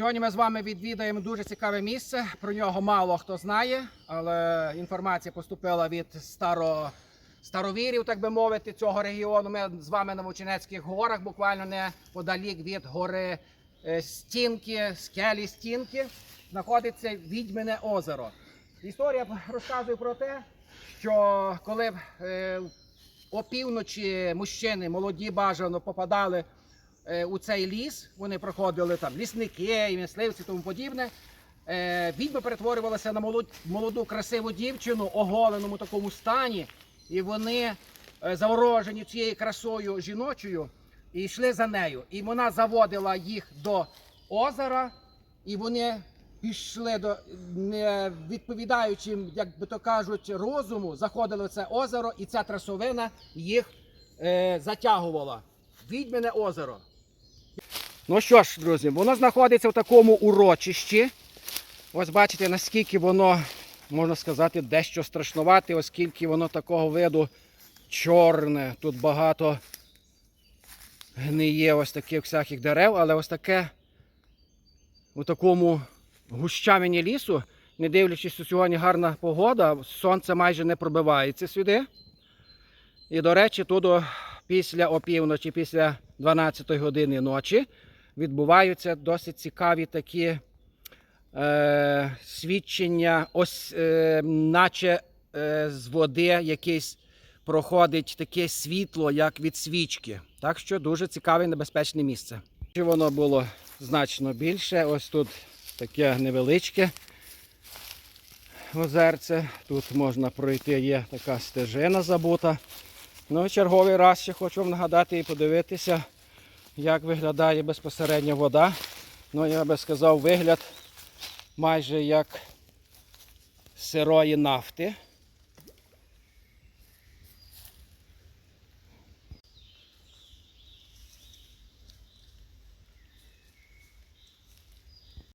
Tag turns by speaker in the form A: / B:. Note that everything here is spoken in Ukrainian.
A: Сьогодні ми з вами відвідаємо дуже цікаве місце. Про нього мало хто знає, але інформація поступила від старо, старовірів, так би мовити, цього регіону. Ми з вами на Вовчинецьких горах, буквально неподалік від гори е, Стінки, скелі Стінки, знаходиться відьмине озеро. Історія розказує про те, що коли е, опівночі мужчини молоді бажано попадали у цей ліс, вони проходили там лісники, і мисливці, тому подібне. Е, відьма перетворювалася на молоду, молоду красиву дівчину, оголеному такому стані, і вони е, заворожені цією красою жіночою і йшли за нею. І вона заводила їх до озера, і вони пішли до не відповідаючи, як би то кажуть, розуму, заходили в це озеро, і ця трасовина їх е, затягувала. Відьмине озеро. Ну що ж, друзі, воно знаходиться в такому урочищі. Ось бачите, наскільки воно, можна сказати, дещо страшнувате, оскільки воно такого виду чорне. Тут багато гниє ось таких всяких дерев, але ось таке у такому гущавині лісу, не дивлячись, що сьогодні гарна погода, сонце майже не пробивається сюди. І, до речі, тут після опівночі, після 12 години ночі відбуваються досить цікаві такі е, свідчення, ось, е, наче е, з води якесь проходить таке світло, як від свічки. Так що дуже цікаве і небезпечне місце. Воно було значно більше. Ось тут таке невеличке озерце. Тут можна пройти, є така стежина забута. Ну, і черговий раз ще хочу вам нагадати і подивитися, як виглядає безпосередньо вода. Ну, я би сказав, вигляд майже як сирої нафти.